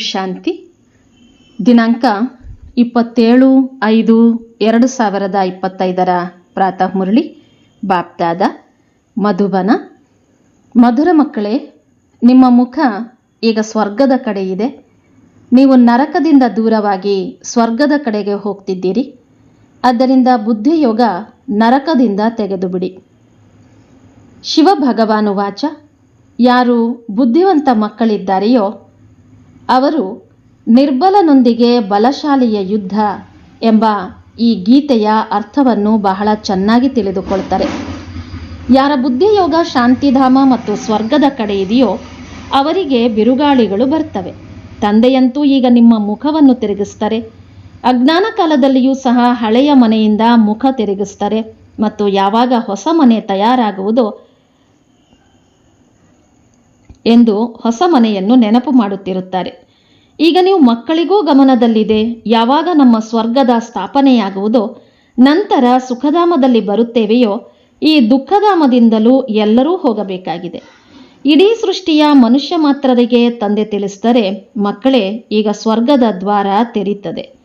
ಶಾಂತಿ? ದಿನಾಂಕ ಇಪ್ಪತ್ತೇಳು ಐದು ಎರಡು ಸಾವಿರದ ಇಪ್ಪತ್ತೈದರ ಪ್ರಾತಃ ಮುರಳಿ ಬಾಪ್ದಾದ ಮಧುಬನ. ಮಧುರ ಮಕ್ಕಳೇ, ನಿಮ್ಮ ಮುಖ ಈಗ ಸ್ವರ್ಗದ ಕಡೆ ಇದೆ. ನೀವು ನರಕದಿಂದ ದೂರವಾಗಿ ಸ್ವರ್ಗದ ಕಡೆಗೆ ಹೋಗ್ತಿದ್ದೀರಿ. ಆದ್ದರಿಂದ ಬುದ್ಧಿಯೋಗ ನರಕದಿಂದ ತೆಗೆದುಬಿಡಿ. ಶಿವ ಭಗವಾನು ವಾಚ, ಯಾರು ಬುದ್ಧಿವಂತ ಮಕ್ಕಳಿದ್ದಾರೆಯೋ ಅವರು ನಿರ್ಬಲನೊಂದಿಗೆ ಬಲಶಾಲಿಯ ಯುದ್ಧ ಎಂಬ ಈ ಗೀತೆಯ ಅರ್ಥವನ್ನು ಬಹಳ ಚೆನ್ನಾಗಿ ತಿಳಿದುಕೊಳ್ತಾರೆ. ಯಾರ ಬುದ್ಧಿಯೋಗ, ಶಾಂತಿಧಾಮ ಮತ್ತು ಸ್ವರ್ಗದ ಕಡೆ ಇದೆಯೋ ಅವರಿಗೆ ಬಿರುಗಾಳಿಗಳು ಬರ್ತವೆ. ತಂದೆಯಂತೂ ಈಗ ನಿಮ್ಮ ಮುಖವನ್ನು ತಿರುಗಿಸ್ತಾರೆ. ಅಜ್ಞಾನ ಕಾಲದಲ್ಲಿಯೂ ಸಹ ಹಳೆಯ ಮನೆಯಿಂದ ಮುಖ ತಿರುಗಿಸ್ತಾರೆ ಮತ್ತು ಯಾವಾಗ ಹೊಸ ಮನೆ ತಯಾರಾಗುವುದೋ ಎಂದು ಹೊಸ ಮನೆಯನ್ನು ನೆನಪು ಮಾಡುತ್ತಿರುತ್ತಾರೆ. ಈಗ ನೀವು ಮಕ್ಕಳಿಗೂ ಗಮನದಲ್ಲಿದೆ, ಯಾವಾಗ ನಮ್ಮ ಸ್ವರ್ಗದ ಸ್ಥಾಪನೆಯಾಗುವುದೋ, ನಂತರ ಸುಖಧಾಮದಲ್ಲಿ ಬರುತ್ತೇವೆಯೋ, ಈ ದುಃಖಧಾಮದಿಂದಲೂ ಎಲ್ಲರೂ ಹೋಗಬೇಕಾಗಿದೆ. ಇಡೀ ಸೃಷ್ಟಿಯ ಮನುಷ್ಯ ಮಾತ್ರರಿಗೆ ತಂದೆ ತಿಳಿಸಿದರೆ ಮಕ್ಕಳೇ ಈಗ ಸ್ವರ್ಗದ ದ್ವಾರ ತೆರೀತದೆ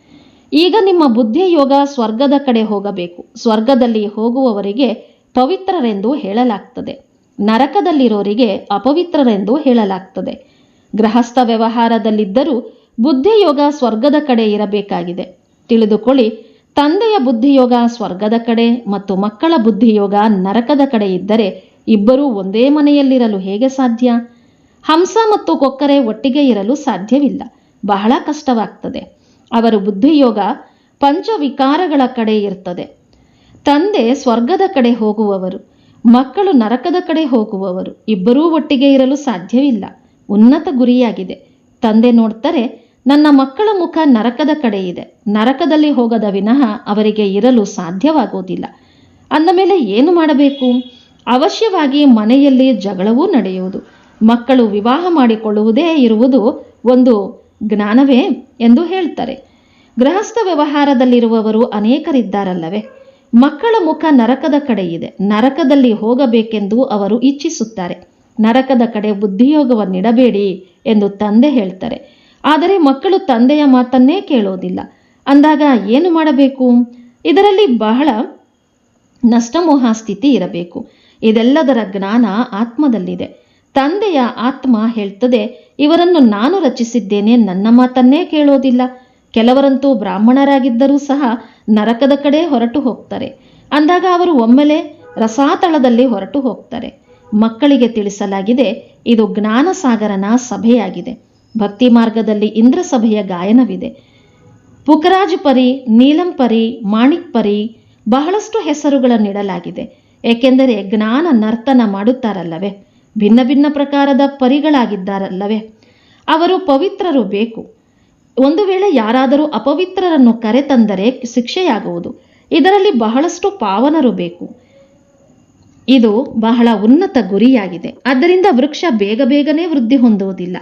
ಈಗ ನಿಮ್ಮ ಬುದ್ಧಿಯೋಗ ಸ್ವರ್ಗದ ಕಡೆ ಹೋಗಬೇಕು. ಸ್ವರ್ಗದಲ್ಲಿ ಹೋಗುವವರಿಗೆ ಪವಿತ್ರರೆಂದು ಹೇಳಲಾಗ್ತದೆ. ನರಕದಲ್ಲಿರೋರಿಗೆ ಅಪವಿತ್ರರೆಂದು ಹೇಳಲಾಗ್ತದೆ. ಗೃಹಸ್ಥ ವ್ಯವಹಾರದಲ್ಲಿದ್ದರೂ ಬುದ್ಧಿಯೋಗ ಸ್ವರ್ಗದ ಕಡೆ ಇರಬೇಕಾಗಿದೆ. ತಿಳಿದುಕೊಳ್ಳಿ, ತಂದೆಯ ಬುದ್ಧಿಯೋಗ ಸ್ವರ್ಗದ ಕಡೆ ಮತ್ತು ಮಕ್ಕಳ ಬುದ್ಧಿಯೋಗ ನರಕದ ಕಡೆ ಇದ್ದರೆ ಇಬ್ಬರೂ ಒಂದೇ ಮನೆಯಲ್ಲಿರಲು ಹೇಗೆ ಸಾಧ್ಯ? ಹಂಸ ಮತ್ತು ಕೊಕ್ಕರೆ ಒಟ್ಟಿಗೆ ಇರಲು ಸಾಧ್ಯವಿಲ್ಲ. ಬಹಳ ಕಷ್ಟವಾಗ್ತದೆ. ಅವರ ಬುದ್ಧಿಯೋಗ ಪಂಚವಿಕಾರಗಳ ಕಡೆ ಇರ್ತದೆ. ತಂದೆ ಸ್ವರ್ಗದ ಕಡೆ ಹೋಗುವವರು. ಮಕ್ಕಳು ನರಕದ ಕಡೆ ಹೋಗುವವರು. ಇಬ್ಬರೂ ಒಟ್ಟಿಗೆ ಇರಲು ಸಾಧ್ಯವಿಲ್ಲ. ಉನ್ನತ ಗುರಿಯಾಗಿದೆ. ತಂದೆ ನೋಡ್ತಾರೆ, ನನ್ನ ಮಕ್ಕಳ ಮುಖ ನರಕದ ಕಡೆ ಇದೆ. ನರಕದಲ್ಲಿ ಹೋಗದ ವಿನಃ ಅವರಿಗೆ ಇರಲು ಸಾಧ್ಯವಾಗುವುದಿಲ್ಲ ಅಂದ ಮೇಲೆ ಏನು ಮಾಡಬೇಕು? ಅವಶ್ಯವಾಗಿ ಮನೆಯಲ್ಲಿ ಜಗಳವೂ ನಡೆಯುವುದು. ಮಕ್ಕಳು ವಿವಾಹ ಮಾಡಿಕೊಳ್ಳುವುದೇ ಇರುವುದು ಒಂದು ಜ್ಞಾನವೇ ಎಂದು ಹೇಳ್ತಾರೆ. ಗೃಹಸ್ಥ ವ್ಯವಹಾರದಲ್ಲಿರುವವರು ಅನೇಕರಿದ್ದಾರಲ್ಲವೇ? ಮಕ್ಕಳ ಮುಖ ನರಕದ ಕಡೆ ಇದೆ ನರಕದಲ್ಲಿ ಹೋಗಬೇಕೆಂದು ಅವರು ಇಚ್ಛಿಸುತ್ತಾರೆ. ನರಕದ ಕಡೆ ಬುದ್ಧಿಯೋಗವನ್ನಿಡಬೇಡಿ ಎಂದು ತಂದೆ ಹೇಳ್ತಾರೆ. ಆದರೆ ಮಕ್ಕಳು ತಂದೆಯ ಮಾತನ್ನೇ ಕೇಳೋದಿಲ್ಲ. ಅಂದಾಗ ಏನು ಮಾಡಬೇಕು? ಇದರಲ್ಲಿ ಬಹಳ ನಷ್ಟಮೋಹ ಸ್ಥಿತಿ ಇರಬೇಕು. ಇದೆಲ್ಲದರ ಜ್ಞಾನ ಆತ್ಮದಲ್ಲಿದೆ. ತಂದೆಯ ಆತ್ಮ ಹೇಳ್ತದೆ, ಇವರನ್ನು ನಾನು ರಚಿಸಿದ್ದೇನೆ, ನನ್ನ ಮಾತನ್ನೇ ಕೇಳೋದಿಲ್ಲ. ಕೆಲವರಂತೂ ಬ್ರಾಹ್ಮಣರಾಗಿದ್ದರೂ ಸಹ ನರಕದ ಕಡೆ ಹೊರಟು ಹೋಗ್ತಾರೆ. ಅಂದಾಗ ಅವರು ಒಮ್ಮೆಲೆ ರಸಾತಳದಲ್ಲಿ ಹೊರಟು ಹೋಗ್ತಾರೆ. ಮಕ್ಕಳಿಗೆ ತಿಳಿಸಲಾಗಿದೆ, ಇದು ಜ್ಞಾನಸಾಗರನ ಸಭೆಯಾಗಿದೆ. ಭಕ್ತಿ ಮಾರ್ಗದಲ್ಲಿ ಇಂದ್ರ ಸಭೆಯ ಗಾಯನವಿದೆ. ಪುಕರಾಜ್ ಪರಿ, ನೀಲಂ ಪರಿ, ಮಾಣಿಕ್ ಪರಿ ಬಹಳಷ್ಟು ಹೆಸರುಗಳನ್ನಿಡಲಾಗಿದೆ ಏಕೆಂದರೆ ಜ್ಞಾನ ನರ್ತನ ಮಾಡುತ್ತಾರಲ್ಲವೇ? ಭಿನ್ನ ಭಿನ್ನ ಪ್ರಕಾರದ ಪರಿಗಳಾಗಿದ್ದಾರಲ್ಲವೇ? ಅವರು ಪವಿತ್ರರು ಬೇಕು. ಒಂದು ವೇಳೆ ಯಾರಾದರೂ ಅಪವಿತ್ರರನ್ನು ಕರೆತಂದರೆ ಶಿಕ್ಷೆಯಾಗುವುದು. ಇದರಲ್ಲಿ ಬಹಳಷ್ಟು ಪಾವನರು ಬೇಕು. ಇದು ಬಹಳ ಉನ್ನತ ಗುರಿಯಾಗಿದೆ. ಆದ್ದರಿಂದ ವೃಕ್ಷ ಬೇಗ ಬೇಗನೆ ವೃದ್ಧಿ ಹೊಂದುವುದಿಲ್ಲ.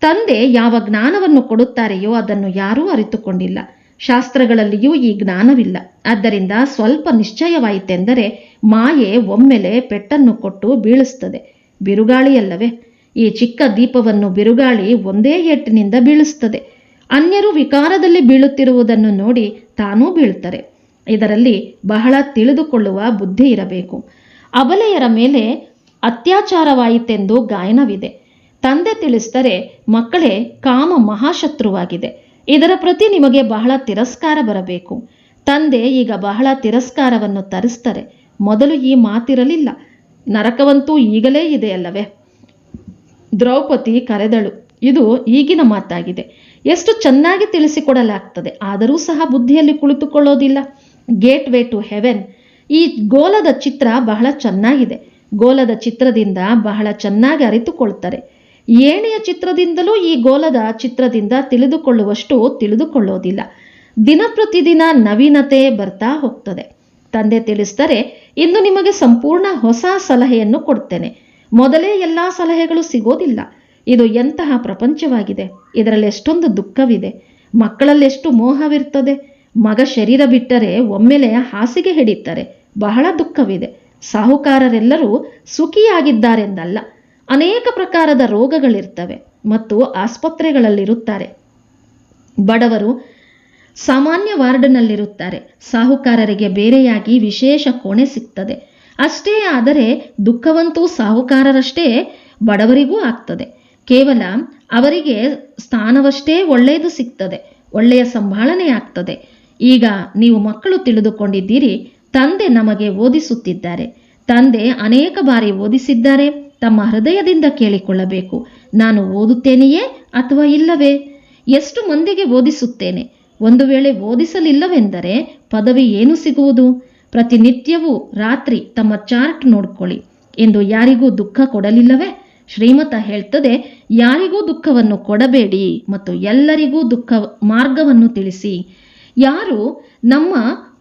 ತಂದೆ ಯಾವ ಜ್ಞಾನವನ್ನು ಕೊಡುತ್ತಾರೆಯೋ ಅದನ್ನು ಯಾರೂ ಅರಿತುಕೊಂಡಿಲ್ಲ. ಶಾಸ್ತ್ರಗಳಲ್ಲಿಯೂ ಈ ಜ್ಞಾನವಿಲ್ಲ. ಆದ್ದರಿಂದ ಸ್ವಲ್ಪ ನಿಶ್ಚಯವಾಯಿತೆಂದರೆ ಮಾಯೆ ಒಮ್ಮೆಲೆ ಪೆಟ್ಟನ್ನು ಕೊಟ್ಟು ಬೀಳಿಸ್ತದೆ. ಬಿರುಗಾಳಿಯಲ್ಲವೇ? ಈ ಚಿಕ್ಕ ದೀಪವನ್ನು ಬಿರುಗಾಳಿ ಒಂದೇ ಏಟಿನಿಂದ ಬೀಳಿಸ್ತದೆ. ಅನ್ಯರು ವಿಕಾರದಲ್ಲಿ ಬೀಳುತ್ತಿರುವುದನ್ನು ನೋಡಿ ತಾನೂ ಬೀಳುತ್ತಾರೆ. ಇದರಲ್ಲಿ ಬಹಳ ತಿಳಿದುಕೊಳ್ಳುವ ಬುದ್ಧಿ ಇರಬೇಕು. ಅಬಲೆಯರ ಮೇಲೆ ಅತ್ಯಾಚಾರವಾಯಿತೆಂದು ಗಾಯನವಿದೆ. ತಂದೆ ತಿಳಿಸಿದರೆ ಮಕ್ಕಳೇ ಕಾಮ ಮಹಾಶತ್ರುವಾಗಿದೆ. ಇದರ ಪ್ರತಿ ನಿಮಗೆ ಬಹಳ ತಿರಸ್ಕಾರ ಬರಬೇಕು. ತಂದೆ ಈಗ ಬಹಳ ತಿರಸ್ಕಾರವನ್ನು ತರಿಸ್ತಾರೆ ಮೊದಲು ಈ ಮಾತಿರಲಿಲ್ಲ. ನರಕವಂತೂ ಈಗಲೇ ಇದೆ ಅಲ್ಲವೇ? ದ್ರೌಪದಿ ಕರೆದಳು ಇದು ಈಗಿನ ಮಾತಾಗಿದೆ. ಎಷ್ಟು ಚೆನ್ನಾಗಿ ತಿಳಿಸಿಕೊಡಲಾಗ್ತದೆ. ಆದರೂ ಸಹ ಬುದ್ಧಿಯಲ್ಲಿ ಕುಳಿತುಕೊಳ್ಳೋದಿಲ್ಲ. ಗೇಟ್ ವೇ ಟು ಹೆವೆನ್ ಈ ಗೋಲದ ಚಿತ್ರ ಬಹಳ ಚೆನ್ನಾಗಿದೆ. ಗೋಲದ ಚಿತ್ರದಿಂದ ಬಹಳ ಚೆನ್ನಾಗಿ ಅರಿತುಕೊಳ್ತಾರೆ. ಏಣೆಯ ಚಿತ್ರದಿಂದಲೂ ಈ ಗೋಲದ ಚಿತ್ರದಿಂದ ತಿಳಿದುಕೊಳ್ಳುವಷ್ಟು ತಿಳಿದುಕೊಳ್ಳೋದಿಲ್ಲ. ದಿನ ಪ್ರತಿದಿನ ನವೀನತೆ ಬರ್ತಾ ಹೋಗ್ತದೆ. ತಂದೆ ತಿಳಿಸ್ತಾರೆ ಇಂದು ನಿಮಗೆ ಸಂಪೂರ್ಣ ಹೊಸ ಸಲಹೆಯನ್ನು ಕೊಡ್ತೇನೆ. ಮೊದಲೇ ಎಲ್ಲ ಸಲಹೆಗಳು ಸಿಗೋದಿಲ್ಲ. ಇದು ಎಂತಹ ಪ್ರಪಂಚವಾಗಿದೆ? ಇದರಲ್ಲಿ ಎಷ್ಟೊಂದು ದುಃಖವಿದೆ. ಮಕ್ಕಳಲ್ಲಿ ಎಷ್ಟು ಮೋಹವಿರ್ತದೆ. ಮಗ ಶರೀರ ಬಿಟ್ಟರೆ ಒಮ್ಮೆಲೆ ಹಾಸಿಗೆ ಹಿಡಿತಾರೆ ಬಹಳ ದುಃಖವಿದೆ. ಸಾಹುಕಾರರೆಲ್ಲರೂ ಸುಖಿಯಾಗಿದ್ದಾರೆಂದಲ್ಲ. ಅನೇಕ ಪ್ರಕಾರದ ರೋಗಗಳಿರ್ತವೆ ಮತ್ತು ಆಸ್ಪತ್ರೆಗಳಲ್ಲಿರುತ್ತಾರೆ. ಬಡವರು ಸಾಮಾನ್ಯ ವಾರ್ಡ್ನಲ್ಲಿರುತ್ತಾರೆ. ಸಾಹುಕಾರರಿಗೆ ಬೇರೆಯಾಗಿ ವಿಶೇಷ ಕೋಣೆ ಸಿಗ್ತದೆ. ಅಷ್ಟೇ ಆದರೆ ದುಃಖವಂತೂ ಸಾಹುಕಾರರಷ್ಟೇ ಬಡವರಿಗೂ ಆಗ್ತದೆ. ಕೇವಲ ಅವರಿಗೆ ಸ್ಥಾನವಷ್ಟೇ ಒಳ್ಳೆಯದು ಸಿಗ್ತದೆ, ಒಳ್ಳೆಯ ಸಂಭಾಳನೆ ಆಗ್ತದೆ. ಈಗ ನೀವು ಮಕ್ಕಳು ತಿಳಿದುಕೊಂಡಿದ್ದೀರಿ, ತಂದೆ ನಮಗೆ ಓದಿಸುತ್ತಿದ್ದಾರೆ. ತಂದೆ ಅನೇಕ ಬಾರಿ ಓದಿಸಿದ್ದಾರೆ, ತಮ್ಮ ಹೃದಯದಿಂದ ಕೇಳಿಕೊಳ್ಳಬೇಕು. ನಾನು ಓದುತ್ತೇನೆಯೇ ಅಥವಾ ಇಲ್ಲವೇ? ಎಷ್ಟು ಮಂದಿಗೆ ಓದಿಸುತ್ತೇನೆ? ಒಂದು ವೇಳೆ ಓದಿಸಲಿಲ್ಲವೆಂದರೆ ಪದವಿ ಏನು ಸಿಗುವುದು? ಪ್ರತಿನಿತ್ಯವೂ ರಾತ್ರಿ ತಮ್ಮ ಚಾರ್ಟ್ ನೋಡ್ಕೊಳ್ಳಿ. ಎಂದು ಯಾರಿಗೂ ದುಃಖ ಕೊಡಲಿಲ್ಲವೇ? ಶ್ರೀಮತ ಹೇಳ್ತದೆ, ಯಾರಿಗೂ ದುಃಖವನ್ನು ಕೊಡಬೇಡಿ ಮತ್ತು ಎಲ್ಲರಿಗೂ ದುಃಖ ಮಾರ್ಗವನ್ನು ತಿಳಿಸಿ. ಯಾರು ನಮ್ಮ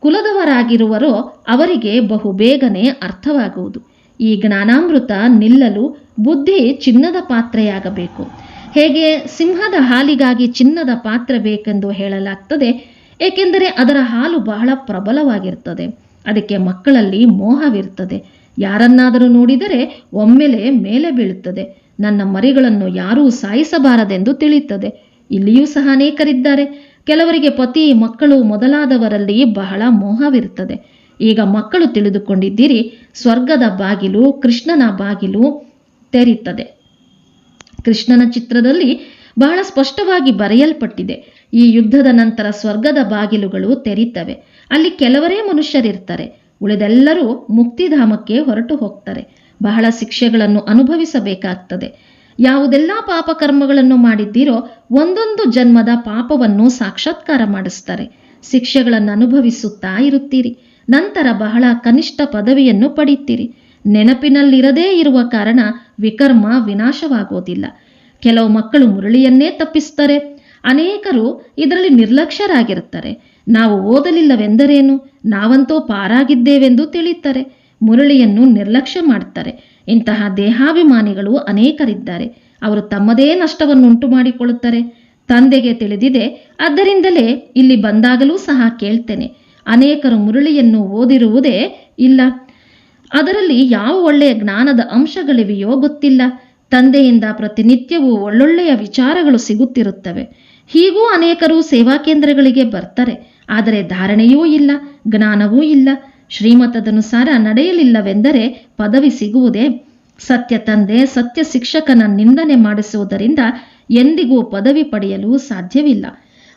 ಕುಲದವರಾಗಿರುವರೋ ಅವರಿಗೆ ಬಹು ಬೇಗನೆ ಅರ್ಥವಾಗುವುದು. ಈ ಜ್ಞಾನಾಮೃತ ನಿಲ್ಲಲು ಬುದ್ಧಿ ಚಿನ್ನದ ಪಾತ್ರೆಯಾಗಬೇಕು. ಹೇಗೆ ಸಿಂಹದ ಹಾಲಿಗಾಗಿ ಚಿನ್ನದ ಪಾತ್ರೆ ಬೇಕೆಂದು ಹೇಳಲಾಗ್ತದೆ, ಏಕೆಂದರೆ ಅದರ ಹಾಲು ಬಹಳ ಪ್ರಬಲವಾಗಿರ್ತದೆ ಅದಕ್ಕೆ ಮಕ್ಕಳಲ್ಲಿ ಮೋಹವಿರ್ತದೆ ಯಾರನ್ನಾದರೂ ನೋಡಿದರೆ ಒಮ್ಮೆಲೆ ಮೇಲೆ ಬೀಳುತ್ತದೆ. ನನ್ನ ಮರಿಗಳನ್ನು ಯಾರೂ ಸಾಯಿಸಬಾರದೆಂದು ತಿಳಿಯುತ್ತದೆ. ಇಲ್ಲಿಯೂ ಸಹ ಅನೇಕರಿದ್ದಾರೆ. ಕೆಲವರಿಗೆ ಪತಿ, ಮಕ್ಕಳು ಮೊದಲಾದವರಲ್ಲಿ ಬಹಳ ಮೋಹವಿರುತ್ತದೆ. ಈಗ ಮಕ್ಕಳು ತಿಳಿದುಕೊಂಡಿದ್ದೀರಿ, ಸ್ವರ್ಗದ ಬಾಗಿಲು ಕೃಷ್ಣನ ಬಾಗಿಲು ತೆರೀತದೆ ಕೃಷ್ಣನ ಚಿತ್ರದಲ್ಲಿ ಬಹಳ ಸ್ಪಷ್ಟವಾಗಿ ಬರೆಯಲ್ಪಟ್ಟಿದೆ. ಈ ಯುದ್ಧದ ನಂತರ ಸ್ವರ್ಗದ ಬಾಗಿಲುಗಳು ತೆರೀತವೆ ಅಲ್ಲಿ ಕೆಲವರೇ ಮನುಷ್ಯರಿರ್ತಾರೆ ಉಳಿದೆಲ್ಲರೂ ಮುಕ್ತಿಧಾಮಕ್ಕೆ ಹೊರಟು ಹೋಗ್ತಾರೆ. ಬಹಳ ಶಿಕ್ಷೆಗಳನ್ನು ಅನುಭವಿಸಬೇಕಾಗ್ತದೆ. ಯಾವುದೆಲ್ಲ ಪಾಪಕರ್ಮಗಳನ್ನು ಮಾಡಿದ್ದೀರೋ ಒಂದೊಂದು ಜನ್ಮದ ಪಾಪವನ್ನು ಸಾಕ್ಷಾತ್ಕಾರ ಮಾಡಿಸ್ತಾರೆ. ಶಿಕ್ಷೆಗಳನ್ನು ಅನುಭವಿಸುತ್ತಾ ಇರುತ್ತೀರಿ. ನಂತರ ಬಹಳ ಕನಿಷ್ಠ ಪದವಿಯನ್ನು ಪಡೆಯುತ್ತೀರಿ ನೆನಪಿನಲ್ಲಿರದೇ ಇರುವ ಕಾರಣ ವಿಕರ್ಮ ವಿನಾಶವಾಗೋದಿಲ್ಲ. ಕೆಲವು ಮಕ್ಕಳು ಮುರಳಿಯನ್ನೇ ತಪ್ಪಿಸ್ತಾರೆ. ಅನೇಕರು ಇದರಲ್ಲಿ ನಿರ್ಲಕ್ಷ್ಯರಾಗಿರುತ್ತಾರೆ. ನಾವು ಓದಲಿಲ್ಲವೆಂದರೇನು? ನಾವಂತೂ ಪಾರಾಗಿದ್ದೇವೆಂದು ತಿಳಿಯುತ್ತಾರೆ. ಮುರಳಿಯನ್ನು ನಿರ್ಲಕ್ಷ್ಯ ಮಾಡುತ್ತಾರೆ. ಇಂತಹ ದೇಹಾಭಿಮಾನಿಗಳು ಅನೇಕರಿದ್ದಾರೆ. ಅವರು ತಮ್ಮದೇ ನಷ್ಟವನ್ನುಂಟು ಮಾಡಿಕೊಳ್ಳುತ್ತಾರೆ. ತಂದೆಗೆ ತಿಳಿದಿದೆ ಆದ್ದರಿಂದಲೇ ಇಲ್ಲಿ ಬಂದಾಗಲೂ ಸಹ ಕೇಳ್ತೇನೆ. ಅನೇಕರು ಮುರಳಿಯನ್ನು ಓದಿರುವುದೇ ಇಲ್ಲ. ಅದರಲ್ಲಿ ಯಾವ ಒಳ್ಳೆಯ ಜ್ಞಾನದ ಅಂಶಗಳಿವೆಯೋ ಗೊತ್ತಿಲ್ಲ. ತಂದೆಯಿಂದ ಪ್ರತಿನಿತ್ಯವೂ ಒಳ್ಳೊಳ್ಳೆಯ ವಿಚಾರಗಳು ಸಿಗುತ್ತಿರುತ್ತವೆ. ಹೀಗೂ ಅನೇಕರು ಸೇವಾ ಕೇಂದ್ರಗಳಿಗೆ ಬರ್ತಾರೆ. ಆದರೆ ಧಾರಣೆಯೂ ಇಲ್ಲ, ಜ್ಞಾನವೂ ಇಲ್ಲ. ಶ್ರೀಮತದನುಸಾರ ನಡೆಯಲಿಲ್ಲವೆಂದರೆ ಪದವಿ ಸಿಗುವುದೇ? ಸತ್ಯ ತಂದೆ, ಸತ್ಯ ಶಿಕ್ಷಕನ ನಿಂದನೆ ಮಾಡಿಸುವುದರಿಂದ ಎಂದಿಗೂ ಪದವಿ ಪಡೆಯಲು ಸಾಧ್ಯವಿಲ್ಲ.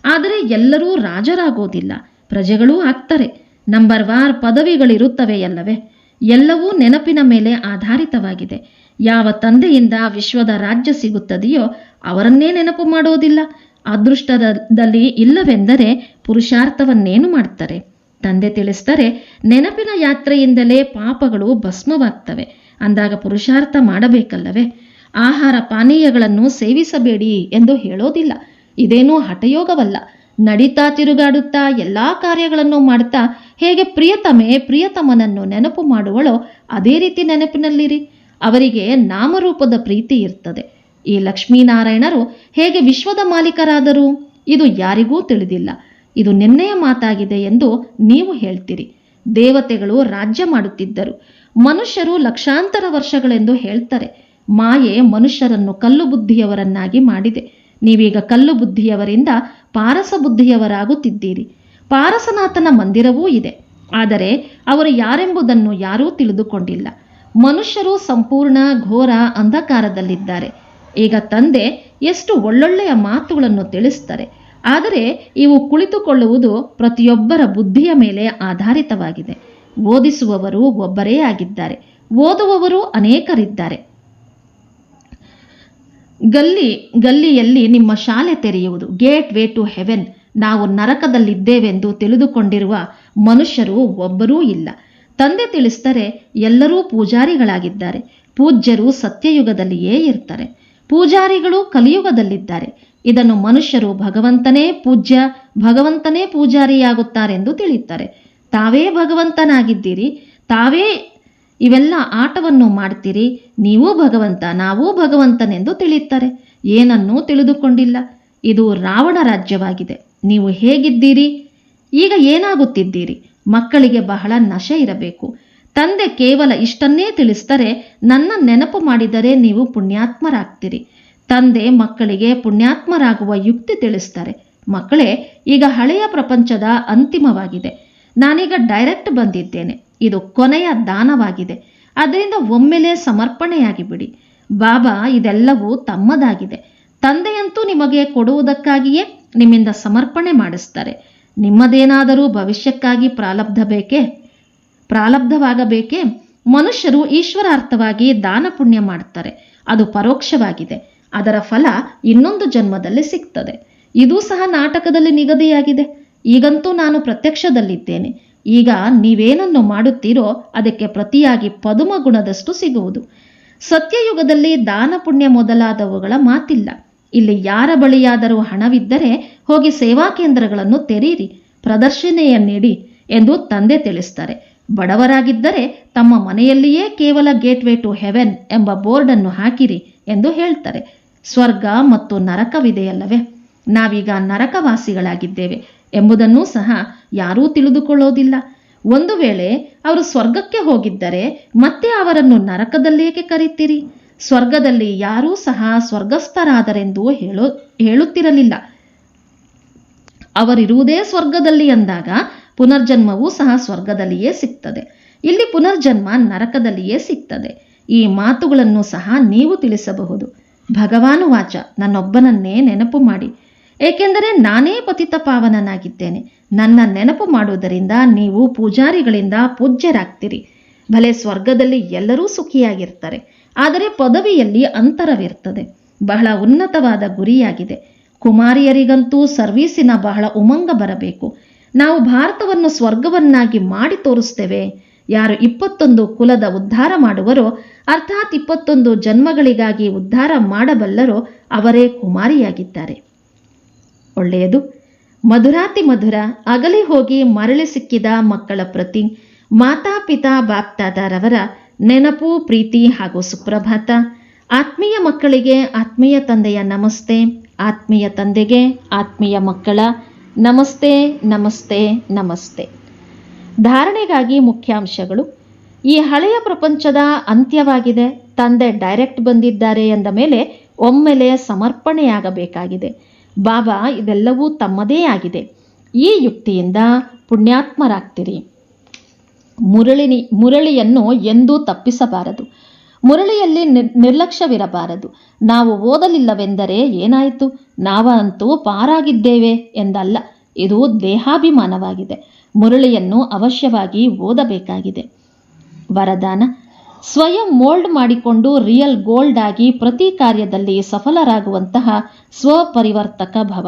ಆದರೆ ಎಲ್ಲರೂ ರಾಜರಾಗೋದಿಲ್ಲ, ಪ್ರಜೆಗಳೂ ಆಗ್ತಾರೆ. ನಂಬರ್ ವಾರ್ ಪದವಿಗಳಿರುತ್ತವೆಯಲ್ಲವೇ ಎಲ್ಲವೂ ನೆನಪಿನ ಮೇಲೆ ಆಧಾರಿತವಾಗಿದೆ. ಯಾವ ತಂದೆಯಿಂದ ವಿಶ್ವದ ರಾಜ್ಯ ಸಿಗುತ್ತದೆಯೋ ಅವರನ್ನೇ ನೆನಪು ಮಾಡೋದಿಲ್ಲ. ಅದೃಷ್ಟದಲ್ಲಿ ಇಲ್ಲವೆಂದರೆ ಪುರುಷಾರ್ಥವನ್ನೇನು ಮಾಡ್ತಾರೆ? ತಂದೆ ತಿಳಿಸ್ತಾರೆ ನೆನಪಿನ ಯಾತ್ರೆಯಿಂದಲೇ ಪಾಪಗಳು ಭಸ್ಮವಾಗ್ತವೆ. ಅಂದಾಗ ಪುರುಷಾರ್ಥ ಮಾಡಬೇಕಲ್ಲವೇ? ಆಹಾರ ಪಾನೀಯಗಳನ್ನು ಸೇವಿಸಬೇಡಿ ಎಂದು ಹೇಳೋದಿಲ್ಲ. ಇದೇನೂ ಹಠಯೋಗವಲ್ಲ. ನಡೀತಾ ತಿರುಗಾಡುತ್ತಾ ಎಲ್ಲಾ ಕಾರ್ಯಗಳನ್ನು ಮಾಡ್ತಾ ಹೇಗೆ ಪ್ರಿಯತಮೆ ಪ್ರಿಯತಮನನ್ನು ನೆನಪು ಮಾಡುವಳೋ ಅದೇ ರೀತಿ ನೆನಪಿನಲ್ಲಿರಿ. ಅವರಿಗೆ ನಾಮರೂಪದ ಪ್ರೀತಿ ಇರ್ತದೆ. ಈ ಲಕ್ಷ್ಮೀನಾರಾಯಣರು ಹೇಗೆ ವಿಶ್ವದ ಮಾಲೀಕರಾದರು, ಇದು ಯಾರಿಗೂ ತಿಳಿದಿಲ್ಲ. ಇದು ನಿನ್ನೆಯ ಮಾತಾಗಿದೆ ಎಂದು ನೀವು ಹೇಳ್ತೀರಿ. ದೇವತೆಗಳು ರಾಜ್ಯ ಮಾಡುತ್ತಿದ್ದರು. ಮನುಷ್ಯರು ಲಕ್ಷಾಂತರ ವರ್ಷಗಳೆಂದು ಹೇಳ್ತಾರೆ. ಮಾಯೆ ಮನುಷ್ಯರನ್ನು ಕಲ್ಲು ಬುದ್ಧಿಯವರನ್ನಾಗಿ ಮಾಡಿದೆ. ನೀವೀಗ ಕಲ್ಲು ಬುದ್ಧಿಯವರಿಂದ ಪಾರಸ ಬುದ್ಧಿಯವರಾಗುತ್ತಿದ್ದೀರಿ. ಪಾರಸನಾಥನ ಮಂದಿರವೂ ಇದೆ. ಆದರೆ ಅವರು ಯಾರೆಂಬುದನ್ನು ಯಾರೂ ತಿಳಿದುಕೊಂಡಿಲ್ಲ. ಮನುಷ್ಯರು ಸಂಪೂರ್ಣ ಘೋರ ಅಂಧಕಾರದಲ್ಲಿದ್ದಾರೆ. ಈಗ ತಂದೆ ಎಷ್ಟು ಒಳ್ಳೊಳ್ಳೆಯ ಮಾತುಗಳನ್ನು ತಿಳಿಸ್ತಾರೆ ಆದರೆ ಇವು ಕುಳಿತುಕೊಳ್ಳುವುದು ಪ್ರತಿಯೊಬ್ಬರ ಬುದ್ಧಿಯ ಮೇಲೆ ಆಧಾರಿತವಾಗಿದೆ. ಓದಿಸುವವರು ಒಬ್ಬರೇ ಆಗಿದ್ದಾರೆ. ಓದುವವರು ಅನೇಕರಿದ್ದಾರೆ. ಗಲ್ಲಿ, ಗಲ್ಲಿಯಲ್ಲಿ ನಿಮ್ಮ ಶಾಲೆ ತೆರೆಯುವುದು, ಗೇಟ್ ವೇ ಟು ಹೆವೆನ್, ನಾವು ನರಕದಲ್ಲಿದ್ದೇವೆಂದು ತಿಳಿದುಕೊಂಡಿರುವ ಮನುಷ್ಯರು ಒಬ್ಬರೂ ಇಲ್ಲ. ತಂದೆ ತಿಳಿಸ್ತಾರೆ ಎಲ್ಲರೂ ಪೂಜಾರಿಗಳಾಗಿದ್ದಾರೆ. ಪೂಜ್ಯರು ಸತ್ಯಯುಗದಲ್ಲಿಯೇ ಇರ್ತಾರೆ ಪೂಜಾರಿಗಳು ಕಲಿಯುಗದಲ್ಲಿದ್ದಾರೆ. ಇದನ್ನು ಮನುಷ್ಯರು ಭಗವಂತನೇ ಪೂಜ್ಯ, ಭಗವಂತನೇ ಪೂಜಾರಿಯಾಗುತ್ತಾರೆಂದು ತಿಳಿಯುತ್ತಾರೆ. ತಾವೇ ಭಗವಂತನಾಗಿದ್ದೀರಿ, ತಾವೇ ಇವೆಲ್ಲ ಆಟವನ್ನು ಮಾಡ್ತೀರಿ, ನೀವೂ ಭಗವಂತ, ನಾವೂ ಭಗವಂತನೆಂದು ತಿಳಿಯುತ್ತಾರೆ. ಏನನ್ನೂ ತಿಳಿದುಕೊಂಡಿಲ್ಲ. ಇದು ರಾವಣ ರಾಜ್ಯವಾಗಿದೆ. ನೀವು ಹೇಗಿದ್ದೀರಿ? ಈಗ ಏನಾಗುತ್ತಿದ್ದೀರಿ? ಮಕ್ಕಳಿಗೆ ಬಹಳ ನಶೆ ಇರಬೇಕು. ತಂದೆ ಕೇವಲ ಇಷ್ಟನ್ನೇ ತಿಳಿಸ್ತಾರೆ ನನ್ನ ನೆನಪು ಮಾಡಿದರೆ ನೀವು ಪುಣ್ಯಾತ್ಮರಾಗ್ತೀರಿ. ತಂದೆ ಮಕ್ಕಳಿಗೆ ಪುಣ್ಯಾತ್ಮರಾಗುವ ಯುಕ್ತಿ ತಿಳಿಸ್ತಾರೆ. ಮಕ್ಕಳೇ, ಈಗ ಹಳೆಯ ಪ್ರಪಂಚದ ಅಂತಿಮವಾಗಿದೆ. ನಾನೀಗ ಡೈರೆಕ್ಟ್ ಬಂದಿದ್ದೇನೆ. ಇದು ಕೊನೆಯ ದಾನವಾಗಿದೆ. ಅದರಿಂದ ಒಮ್ಮೆಲೆ ಸಮರ್ಪಣೆಯಾಗಿ ಬಿಡಿ ಬಾಬಾ, ಇದೆಲ್ಲವೂ ತಮ್ಮದಾಗಿದೆ. ತಂದೆಯಂತೂ ನಿಮಗೆ ಕೊಡುವುದಕ್ಕಾಗಿಯೇ ನಿಮ್ಮಿಂದ ಸಮರ್ಪಣೆ ಮಾಡಿಸ್ತಾರೆ. ನಿಮ್ಮದೇನಾದರೂ ಭವಿಷ್ಯಕ್ಕಾಗಿ ಪ್ರಾಲಬ್ಧ ಬೇಕೇ? ಪ್ರಾರಬ್ಧವಾಗಬೇಕೇ ಮನುಷ್ಯರು ಈಶ್ವರಾರ್ಥವಾಗಿ ದಾನ ಪುಣ್ಯ ಮಾಡ್ತಾರೆ ಅದು ಪರೋಕ್ಷವಾಗಿದೆ. ಅದರ ಫಲ ಇನ್ನೊಂದು ಜನ್ಮದಲ್ಲಿ ಸಿಗ್ತದೆ. ಇದೂ ಸಹ ನಾಟಕದಲ್ಲಿ ನಿಗದಿಯಾಗಿದೆ. ಈಗಂತೂ ನಾನು ಪ್ರತ್ಯಕ್ಷದಲ್ಲಿದ್ದೇನೆ. ಈಗ ನೀವೇನನ್ನು ಮಾಡುತ್ತೀರೋ ಅದಕ್ಕೆ ಪ್ರತಿಯಾಗಿ ಪದುಮ ಗುಣದಷ್ಟು ಸಿಗುವುದು. ಸತ್ಯಯುಗದಲ್ಲಿ ದಾನ ಪುಣ್ಯ ಮೊದಲಾದವುಗಳ ಮಾತಿಲ್ಲ. ಇಲ್ಲಿ ಯಾರ ಬಳಿಯಾದರೂ ಹಣವಿದ್ದರೆ ಹೋಗಿ ಸೇವಾ ಕೇಂದ್ರಗಳನ್ನು ತೆರೀರಿ. ನೀಡಿ ಎಂದು ತಂದೆ ತಿಳಿಸ್ತಾರೆ. ಬಡವರಾಗಿದ್ದರೆ ತಮ್ಮ ಮನೆಯಲ್ಲಿಯೇ ಕೇವಲ ಗೇಟ್ ವೇ ಟು ಹೆವೆನ್ ಎಂಬ ಬೋರ್ಡನ್ನು ಹಾಕಿರಿ ಎಂದು ಹೇಳ್ತಾರೆ. ಸ್ವರ್ಗ ಮತ್ತು ನರಕವಿದೆಯಲ್ಲವೇ? ನಾವೀಗ ನರಕವಾಸಿಗಳಾಗಿದ್ದೇವೆ ಎಂಬುದನ್ನೂ ಸಹ ಯಾರೂ ತಿಳಿದುಕೊಳ್ಳೋದಿಲ್ಲ. ಒಂದು ವೇಳೆ ಅವರು ಸ್ವರ್ಗಕ್ಕೆ ಹೋಗಿದ್ದರೆ ಮತ್ತೆ ಅವರನ್ನು ನರಕದಲ್ಲೇಕೆ ಕರೀತೀರಿ? ಸ್ವರ್ಗದಲ್ಲಿ ಯಾರೂ ಸಹ ಸ್ವರ್ಗಸ್ಥರಾದರೆಂದು ಹೇಳೋ, ಹೇಳುತ್ತಿರಲಿಲ್ಲ. ಅವರಿರುವುದೇ ಸ್ವರ್ಗದಲ್ಲಿ ಅಂದಾಗ ಪುನರ್ಜನ್ಮವೂ ಸಹ ಸ್ವರ್ಗದಲ್ಲಿಯೇ ಸಿಗ್ತದೆ. ಇಲ್ಲಿ ಪುನರ್ಜನ್ಮ ನರಕದಲ್ಲಿಯೇ ಸಿಗ್ತದೆ. ಈ ಮಾತುಗಳನ್ನು ಸಹ ನೀವು ತಿಳಿಸಬಹುದು. ಭಗವಾನುವಾಚ ನನ್ನೊಬ್ಬನನ್ನೇ ನೆನಪು ಮಾಡಿ. ಏಕೆಂದರೆ ನಾನೇ ಪತಿತ ಪಾವನನಾಗಿದ್ದೇನೆ. ನನ್ನ ನೆನಪು ಮಾಡುವುದರಿಂದ ನೀವು ಪೂಜಾರಿಗಳಿಂದ ಪೂಜ್ಯರಾಗ್ತೀರಿ. ಭಲೆ ಸ್ವರ್ಗದಲ್ಲಿ ಎಲ್ಲರೂ ಸುಖಿಯಾಗಿರ್ತಾರೆ. ಆದರೆ ಪದವಿಯಲ್ಲಿ ಅಂತರವಿರ್ತದೆ. ಬಹಳ ಉನ್ನತವಾದ ಗುರಿಯಾಗಿದೆ. ಕುಮಾರಿಯರಿಗಂತೂ ಸರ್ವೀಸಿನ ಬಹಳ ಉಮಂಗ ಬರಬೇಕು. ನಾವು ಭಾರತವನ್ನು ಸ್ವರ್ಗವನ್ನಾಗಿ ಮಾಡಿ ತೋರಿಸ್ತೇವೆ. ಯಾರು ಇಪ್ಪತ್ತೊಂದು ಕುಲದ ಉದ್ಧಾರ ಮಾಡುವರೋ, ಅರ್ಥಾತ್ ಇಪ್ಪತ್ತೊಂದು ಜನ್ಮಗಳಿಗಾಗಿ ಉದ್ಧಾರ ಮಾಡಬಲ್ಲರೋ, ಅವರೇ ಕುಮಾರಿಯಾಗಿದ್ದಾರೆ. ಒಳ್ಳೆಯದು. ಮಧುರಾತಿ ಮಧುರ, ಅಗಲಿ ಹೋಗಿ ಮರಳಿ ಸಿಕ್ಕಿದ ಮಕ್ಕಳ ಪ್ರತಿ ಮಾತಾಪಿತಾ ಬಾಪ್ತಾದಾರವರ ನೆನಪು, ಪ್ರೀತಿ ಹಾಗೂ ಸುಪ್ರಭಾತ. ಆತ್ಮೀಯ ಮಕ್ಕಳಿಗೆ ಆತ್ಮೀಯ ತಂದೆಯ ನಮಸ್ತೆ, ಆತ್ಮೀಯ ತಂದೆಗೆ ಆತ್ಮೀಯ ಮಕ್ಕಳ ನಮಸ್ತೆ ನಮಸ್ತೆ ನಮಸ್ತೆ. ಧಾರಣೆಗಾಗಿ ಮುಖ್ಯಾಂಶಗಳು. ಈ ಹಳೆಯ ಪ್ರಪಂಚದ ಅಂತ್ಯವಾಗಿದೆ. ತಂದೆ ಡೈರೆಕ್ಟ್ ಬಂದಿದ್ದಾರೆ ಎಂದ ಮೇಲೆ ಒಮ್ಮೆಲೆ ಸಮರ್ಪಣೆಯಾಗಬೇಕಾಗಿದೆ. ಬಾಬಾ ಇದೆಲ್ಲವೂ ತಮ್ಮದೇ ಆಗಿದೆ. ಈ ಯುಕ್ತಿಯಿಂದ ಪುಣ್ಯಾತ್ಮರಾಗ್ತಿರಿ. ಮುರಳಿನಿ, ಮುರಳಿಯನ್ನು ಎಂದೂ ತಪ್ಪಿಸಬಾರದು. ಮುರಳಿಯಲ್ಲಿ ನಿರ್, ನಿರ್ಲಕ್ಷ್ಯವಿರಬಾರದು. ನಾವು ಓದಲಿಲ್ಲವೆಂದರೆ ಏನಾಯಿತು? ನಾವಂತೂ ಪಾರಾಗಿದ್ದೇವೆ ಎಂದಲ್ಲ. ಇದು ದೇಹಾಭಿಮಾನವಾಗಿದೆ. ಮುರಳಿಯನ್ನು ಅವಶ್ಯವಾಗಿ ಓದಬೇಕಾಗಿದೆ. ವರದಾನ. ಸ್ವಯಂ ಮೋಲ್ಡ್ ಮಾಡಿಕೊಂಡು ರಿಯಲ್ ಗೋಲ್ಡ್ ಆಗಿ ಪ್ರತಿ ಕಾರ್ಯದಲ್ಲಿ ಸಫಲರಾಗುವಂತಹ ಸ್ವಪರಿವರ್ತಕ ಭವ.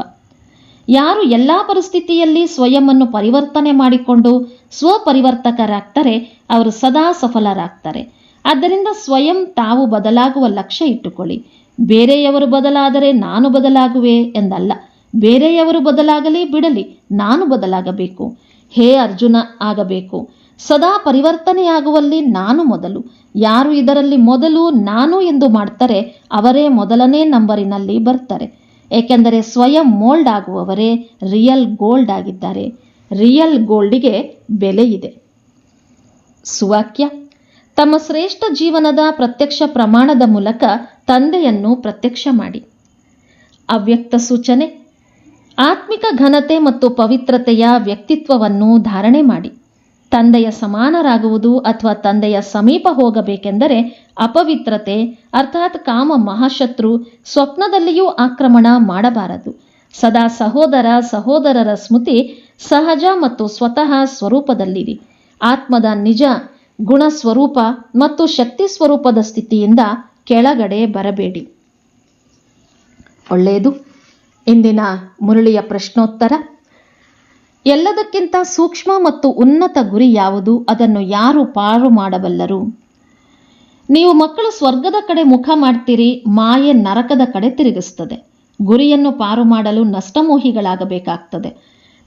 ಯಾರು ಎಲ್ಲ ಪರಿಸ್ಥಿತಿಯಲ್ಲಿ ಸ್ವಯಂವನ್ನು ಪರಿವರ್ತನೆ ಮಾಡಿಕೊಂಡು ಸ್ವಪರಿವರ್ತಕರಾಗ್ತಾರೆ, ಅವರು ಸದಾ ಸಫಲರಾಗ್ತಾರೆ. ಆದ್ದರಿಂದ ಸ್ವಯಂ ತಾವು ಬದಲಾಗುವ ಲಕ್ಷ್ಯ ಇಟ್ಟುಕೊಳ್ಳಿ. ಬೇರೆಯವರು ಬದಲಾದರೆ ನಾನು ಬದಲಾಗುವೆ ಎಂದಲ್ಲ. ಬೇರೆಯವರು ಬದಲಾಗಲಿ ಬಿಡಲಿ, ನಾನು ಬದಲಾಗಬೇಕು. ಹೇ ಅರ್ಜುನ, ಆಗಬೇಕು. ಸದಾ ಪರಿವರ್ತನೆಯಾಗುವಲ್ಲಿ ನಾನು ಮೊದಲು. ಯಾರು ಇದರಲ್ಲಿ ಮೊದಲು ನಾನು ಎಂದು ಮಾಡ್ತಾರೆ, ಅವರೇ ಮೊದಲನೇ ನಂಬರಿನಲ್ಲಿ ಬರ್ತಾರೆ. ಏಕೆಂದರೆ ಸ್ವಯಂ ಮೋಲ್ಡ್ ಆಗುವವರೇ ರಿಯಲ್ ಗೋಲ್ಡ್ ಆಗಿದ್ದಾರೆ. ರಿಯಲ್ ಗೋಲ್ಡಿಗೆ ಬೆಲೆ ಇದೆ. ಸುವಾಕ್ಯ. ತಮ್ಮ ಶ್ರೇಷ್ಠ ಜೀವನದ ಪ್ರತ್ಯಕ್ಷ ಪ್ರಮಾಣದ ಮೂಲಕ ತಂದೆಯನ್ನು ಪ್ರತ್ಯಕ್ಷ ಮಾಡಿ. ಅವ್ಯಕ್ತ ಸೂಚನೆ, ಆತ್ಮಿಕ ಘನತೆ ಮತ್ತು ಪವಿತ್ರತೆಯ ವ್ಯಕ್ತಿತ್ವವನ್ನು ಧಾರಣೆ ಮಾಡಿ. ತಂದೆಯ ಸಮಾನರಾಗುವುದು ಅಥವಾ ತಂದೆಯ ಸಮೀಪ ಹೋಗಬೇಕೆಂದರೆ ಅಪವಿತ್ರತೆ, ಅರ್ಥಾತ್ ಕಾಮ ಮಹಾಶತ್ರು, ಸ್ವಪ್ನದಲ್ಲಿಯೂ ಆಕ್ರಮಣ ಮಾಡಬಾರದು. ಸದಾ ಸಹೋದರ ಸಹೋದರರ ಸ್ಮೃತಿ ಸಹಜ ಮತ್ತು ಸ್ವತಃ ಸ್ವರೂಪದಲ್ಲಿರಿ. ಆತ್ಮದ ನಿಜ ಗುಣ ಸ್ವರೂಪ ಮತ್ತು ಶಕ್ತಿ ಸ್ವರೂಪದ ಸ್ಥಿತಿಯಿಂದ ಕೆಳಗಡೆ ಬರಬೇಡಿ. ಒಳ್ಳೆಯದು. ಇಂದಿನ ಮುರಳಿಯ ಪ್ರಶ್ನೋತ್ತರ. ಎಲ್ಲದಕ್ಕಿಂತ ಸೂಕ್ಷ್ಮ ಮತ್ತು ಉನ್ನತ ಗುರಿ ಯಾವುದು? ಅದನ್ನು ಯಾರು ಪಾರು ಮಾಡಬಲ್ಲರು? ನೀವು ಮಕ್ಕಳು ಸ್ವರ್ಗದ ಕಡೆ ಮುಖ ಮಾಡ್ತೀರಿ, ಮಾಯೆ ನರಕದ ಕಡೆ ತಿರುಗಿಸ್ತದೆ. ಗುರಿಯನ್ನು ಪಾರು ಮಾಡಲು ನಷ್ಟಮೋಹಿಗಳಾಗಬೇಕಾಗ್ತದೆ.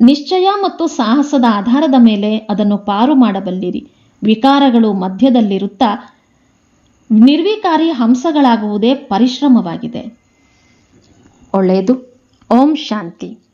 ನಿಶ್ಚಯ ಮತ್ತು ಸಾಹಸದ ಆಧಾರದ ಮೇಲೆ ಅದನ್ನು ಪಾರು ಮಾಡಬಲ್ಲಿರಿ. ವಿಕಾರಗಳು ಮಧ್ಯದಲ್ಲಿರುತ್ತಾ ನಿರ್ವಿಕಾರಿ ಹಂಸಗಳಾಗುವುದೇ ಪರಿಶ್ರಮವಾಗಿದೆ. ಒಳ್ಳೆಯದು. ಓಂ ಶಾಂತಿ.